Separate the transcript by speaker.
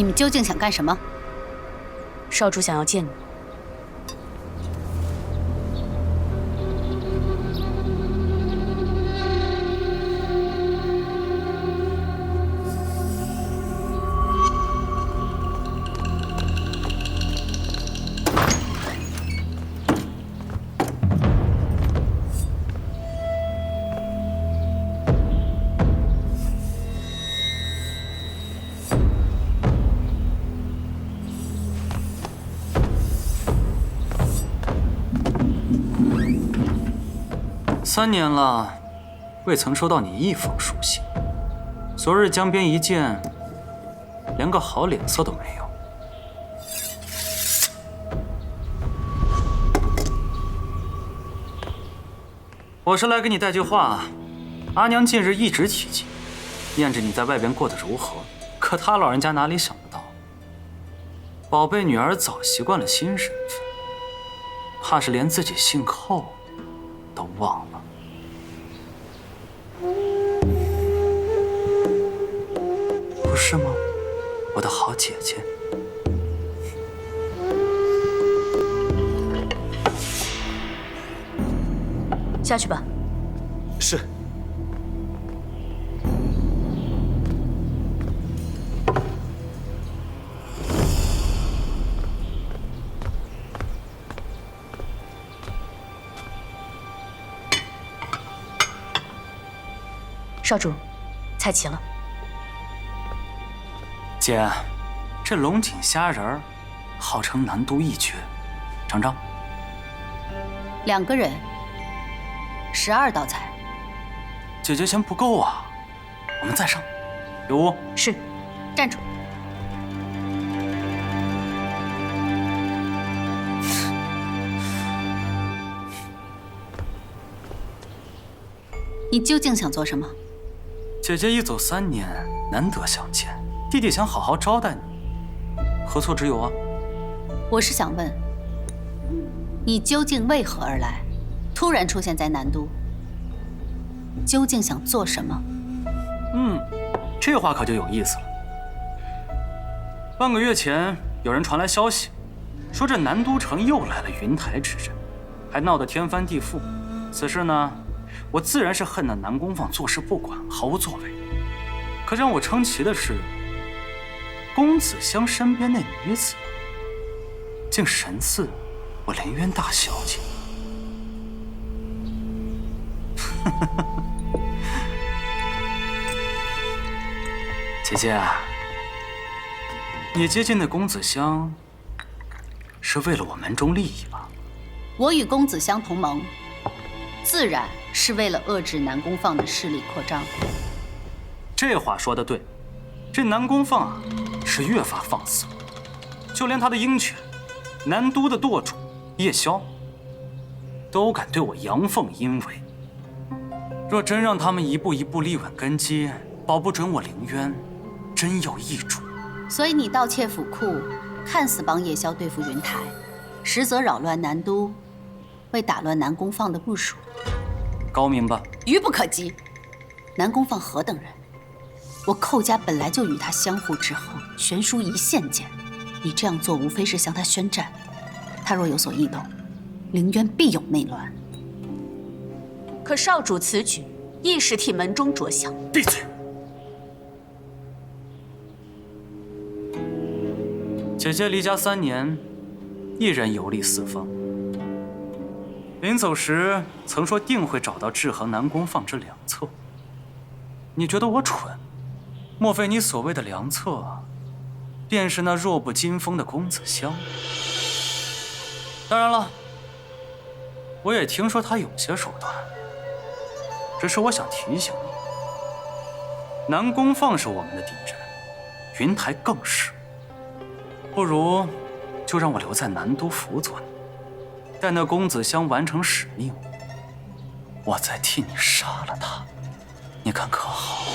Speaker 1: 你们究竟想干什么？
Speaker 2: 少主想要见你。
Speaker 3: 三年了，未曾收到你一封书信。昨日江边一见，连个好脸色都没有。我是来给你带句话，阿娘近日一直提及，念着你在外边过得如何。可她老人家哪里想得到，宝贝女儿早习惯了新身份，怕是连自己姓寇都忘了。是吗，我的好姐姐？
Speaker 2: 下去吧。
Speaker 4: 是。
Speaker 2: 少主，菜齐了。
Speaker 3: 姐，这龙井虾仁儿，号称南都一绝，尝尝。
Speaker 1: 两个人，十二道菜。
Speaker 3: 姐姐嫌不够啊，我们再上。有无？
Speaker 2: 是。
Speaker 1: 站住！你究竟想做什么？
Speaker 3: 姐姐一走三年，难得相见，弟弟想好好招待你，何错之有啊？
Speaker 1: 我是想问，你究竟为何而来？突然出现在南都，究竟想做什么？
Speaker 3: 嗯，这话可就有意思了。半个月前，有人传来消息，说这南都城又来了云台之人，还闹得天翻地覆。此事呢？我自然是恨那南宫放坐视不管，毫无作为。可让我称奇的是，公子香身边那女子，竟神似我凌渊大小姐。姐姐，你接近那公子香，是为了我门中利益吧？
Speaker 1: 我与公子香同盟，自然。是为了遏制南宫放的势力扩张。
Speaker 3: 这话说的对，这南宫放啊，是越发放肆，就连他的鹰犬，南都的舵主叶萧，都敢对我阳奉阴违。若真让他们一步一步立稳根基，保不准我凌渊真有易主。
Speaker 1: 所以你盗窃府库，看似帮叶萧对付云台，实则扰乱南都，为打乱南宫放的部署。
Speaker 3: 高明吧？
Speaker 1: 愚不可及。南宫放何等人？我寇家本来就与他相互制衡，悬殊一线间。你这样做，无非是向他宣战。他若有所异动，凌渊必有内乱。
Speaker 2: 可少主此举，亦是替门中着想。
Speaker 3: 闭嘴！姐姐离家三年，一人游历四方。临走时曾说定会找到制衡南宫放之两策。你觉得我蠢？莫非你所谓的良策，便是那弱不禁风的公子香？当然了，我也听说他有些手段。只是我想提醒你，南宫放是我们的敌人，云台更是。不如就让我留在南都辅佐你。待那公子香完成使命，我再替你杀了他，你看可好？